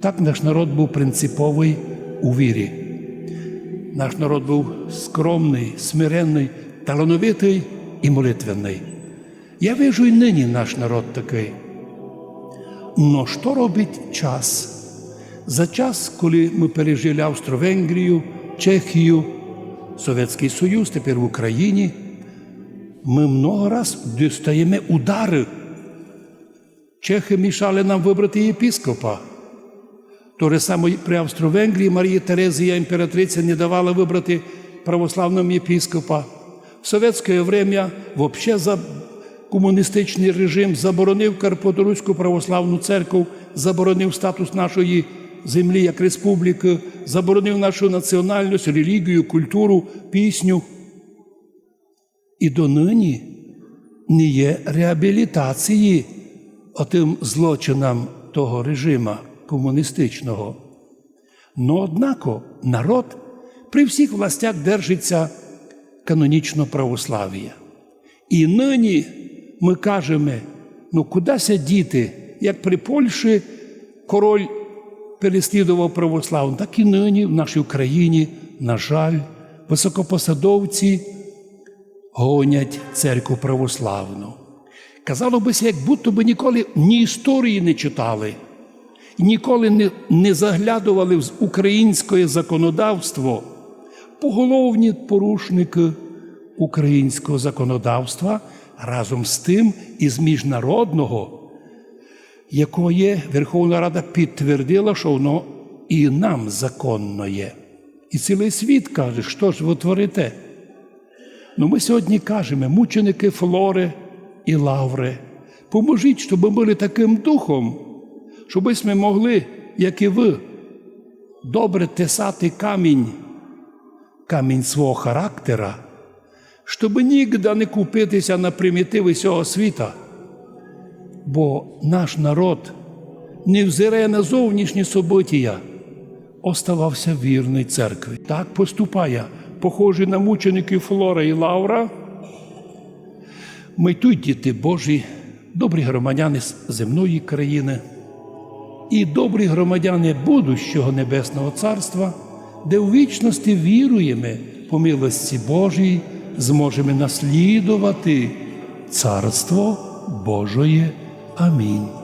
Так наш народ був принциповий у вірі. Наш народ був скромний, смиренний, талановитий і молитвенний. Я вижу і нині наш народ такий. Но що робить час? За час, коли ми пережили Австро-Венгрію, Чехію, Совєтський Союз, тепер в Україні, ми много раз дістаємо удари. Чехи мішали нам вибрати єпіскопа. То же саме при Австро-Венгрії Марія Терезія, імператриця, не давала вибрати православному єпіскопа. В совєтське время взагалі за комуністичний режим заборонив Карпаторуську православну церкву, заборонив статус нашої землі як республіки, заборонив нашу національність, релігію, культуру, пісню. І донині не є реабілітації отим злочинам того режима комуністичного. Но однако народ при всіх властях держиться канонічно православ'я. І нині ми кажемо, ну кудися діти, як при Польщі король переслідував православну, так і нині в нашій Україні, на жаль, високопосадовці гонять церкву православну. Казало би, як будто би ніколи ні історії не читали, ніколи не, не заглядували в українське законодавство, поголовні порушники українського законодавства разом з тим із міжнародного, якої Верховна Рада підтвердила, що воно і нам законно є. І цілий світ каже, що ж ви творите? Ну, ми сьогодні кажемо, мученики Флори і Лаври, поможіть, щоб ми були таким духом, щоб ми могли, як і ви, добре тесати камінь, камінь свого характера, щоб нігде не купитися на примітиви цього світа. Бо наш народ, невзирає на зовнішні события, оставався вірний церкві. Так поступає, похожий на мучеників Флора і Лаура. Ми тут діти Божі, добрі громадяни земної країни і добрі громадяни будущого Небесного Царства, де у вічності віруємо по милості Божій, зможемо наслідувати Царство Божоє. Амінь.